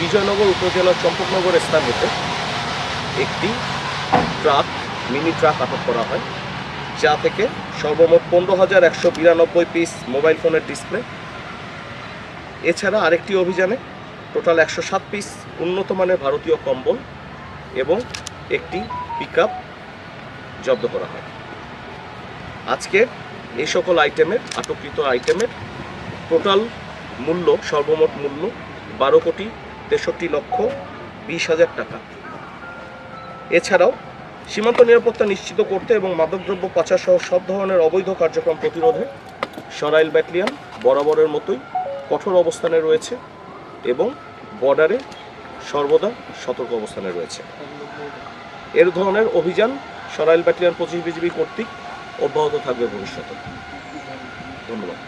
বিজয়নগর উপজেলার চম্পকনগর স্থান হতে একটি ট্রাক, মিনি ট্রাক আটক করা হয়, যা থেকে সর্বমোট পনেরো হাজার একশো বিরানব্বই পিস মোবাইল ফোনের ডিসপ্লে। এছাড়া আরেকটি অভিযানে টোটাল একশো সাত পিস উন্নত মানের ভারতীয় কম্বল এবং একটি পিক জব্দ করা হয়। আজকে এই সকল আইটেমের, আটককৃত আইটেমের টোটাল মূল্য, সর্বমোট মূল্য বারো কোটি তেষট্টি লক্ষ বিশ হাজার টাকা। এছাড়াও সীমান্ত নিরাপত্তা নিশ্চিত করতে এবং মাদকদ্রব্য পাচার সহ সব ধরনের অবৈধ কার্যক্রম প্রতিরোধে সরাইল ব্যাটালিয়ন বরাবরের মতোই কঠোর অবস্থানে রয়েছে এবং বর্ডারে সর্বদা সতর্ক অবস্থানে রয়েছে। এর ধরনের অভিযান সরাইল ব্যাটালিয়ন পঁচিশ বিজিবি কর্তৃক অব্যাহত থাকবে ভবিষ্যতে। ধন্যবাদ।